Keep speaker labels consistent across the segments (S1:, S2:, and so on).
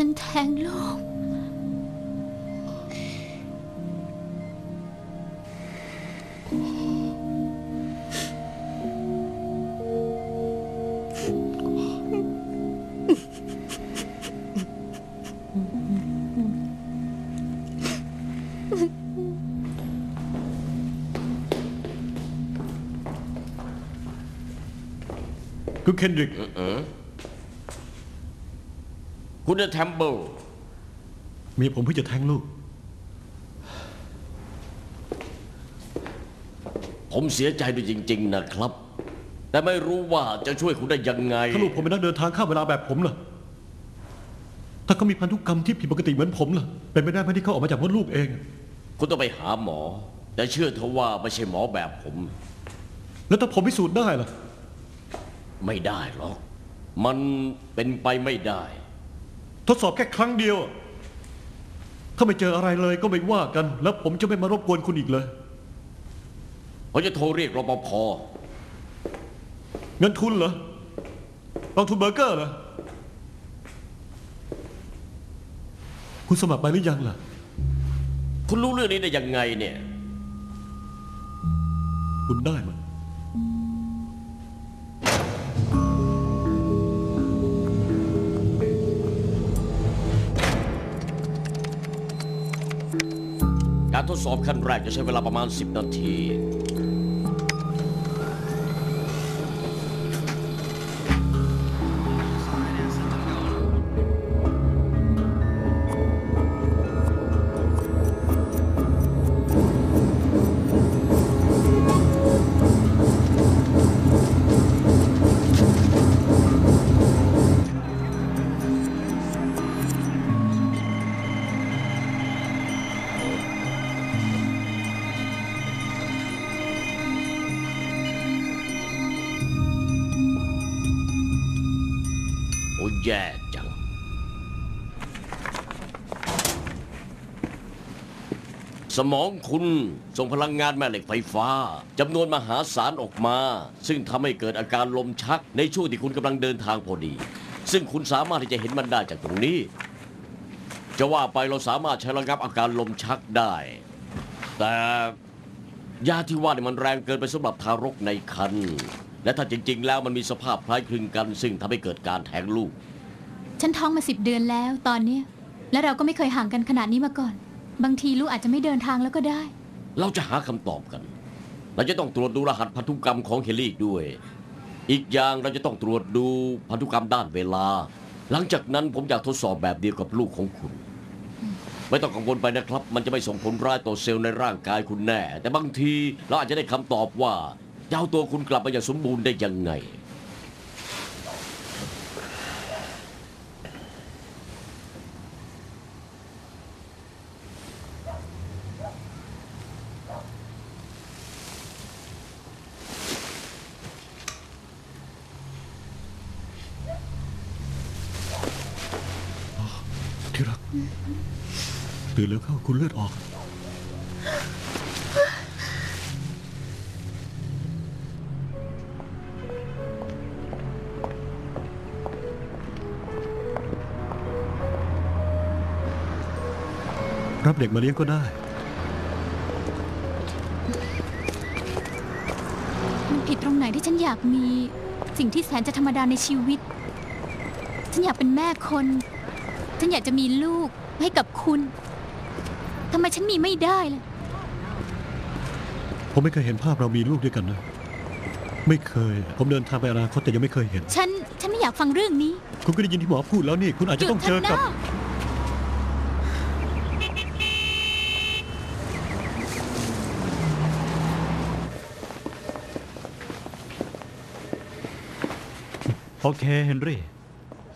S1: ฉันแทงลูก
S2: คุณเคนดริก
S3: คุณเดอะแทมเบิล
S2: เมียผมเพิ่งจะแทงลูก
S3: ผมเสียใจด้วยจริง ๆ นะครับ แต่ไม่รู้ว่าจะช่วยคุณได้ยังไง
S2: ถ้าลูกผมเป็นนักเดินทางข้ามเวลาแบบผมล่ะถ้าเขามีพันธุกรรมที่ผิดปกติเหมือนผมล่ะเป็นไปได้ไหมที่เขาออกมาจากมดลูกเอง
S3: คุณต้องไปหาหมอ แต่เชื่อเถอะว่าไม่ใช่หมอแบบผม
S2: แล้วถ้าผมพิสูจน์ได้ล่ะ
S3: ไม่ได้หรอก มันเป็นไปไม่ได้
S2: ทดสอบแค่ครั้งเดียว ถ้าไม่เจออะไรเลยก็ไม่ว่ากัน แล้วผมจะไม่มารบกวนคุณอีกเลย
S3: เขาจะโทรเรียกรปภ
S2: เงินทุนเหรอลองทุนเบอร์เกอร์เหรอคุณสมัครไปหรือยังล่ะ
S3: คุณรู้เรื่องนี้ได้ยังไงเนี่ย
S2: คุณได้มัน
S3: ทดสอบขั้นแรกจะใช้เวลาประมาณ 10 นาที แย่จัง สมองคุณส่งพลังงานแม่เหล็กไฟฟ้าจำนวนมหาศาลออกมา ซึ่งทำให้เกิดอาการลมชักในช่วงที่คุณกำลังเดินทางพอดี ซึ่งคุณสามารถที่จะเห็นมันได้จากตรงนี้ จะว่าไปเราสามารถใช้ระงับอาการลมชักได้ แต่ยาที่ว่าเนี่ยมันแรงเกินไปสำหรับทารกในครรภ์และถ้าจริง ๆ แล้วมันมีสภาพคล้ายคลึงกัน ซึ่งทำให้เกิดการแท้งลูก
S1: ฉันท้องมาสิบเดือนแล้วตอนเนี้ยและเราก็ไม่เคยห่างกันขนาดนี้มาก่อน บางทีลูกอาจจะไม่เดินทางแล้วก็ได้
S3: เราจะหาคำตอบกัน เราจะต้องตรวจดูรหัสพันธุกรรมของเฮลี่ด้วย อีกอย่างเราจะต้องตรวจดูพันธุกรรมด้านเวลา หลังจากนั้นผมอยากทดสอบแบบเดียวกับลูกของคุณ ไม่ต้องกังวลไปนะครับ มันจะไม่ส่งผลร้ายต่อเซลล์ในร่างกายคุณแน่ แต่บางทีเราอาจจะได้คำตอบว่าจะเอาตัวคุณกลับมาอย่างสมบูรณ์ได้ยังไง
S2: ที่รัก ตื่นแล้วเข้าคุณเลือดออก รับเด็กมาเลี้ยงก็ได้
S1: มันผิดตรงไหนที่ฉันอยากมี สิ่งที่แสนจะธรรมดาในชีวิต ฉันอยากเป็นแม่คน ฉันอยากจะมีลูกให้กับคุณทำไมฉันมีไม่ได้ล่ะ
S2: ผมไม่เคยเห็นภาพเรามีลูกด้วยกันนะ ไม่เคย ผมเดินทางไปอนาคตแต่ยังไม่เคยเห็น
S1: ฉัน ฉันไม่อยากฟังเรื่องนี้
S2: คุณก็ได้ยินที่หมอพูดแล้วนี่ คุณอาจ
S1: ห
S2: จะ
S1: ยุด
S2: ต้อง
S1: เถ
S2: เจอ
S1: อะ
S2: กับ
S1: นะ
S4: โอเค เฮนรี่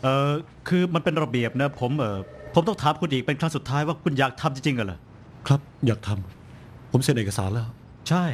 S4: เอ่อคือมันเป็นระเบียบนะผมเออผมต้องถามคุณอีกเป็นครั้งสุดท้ายว่าคุณอยากทำจริงๆเหรอ
S2: ครับ อยากทำผมเซ็นเอกสารแล้ว
S4: ใช่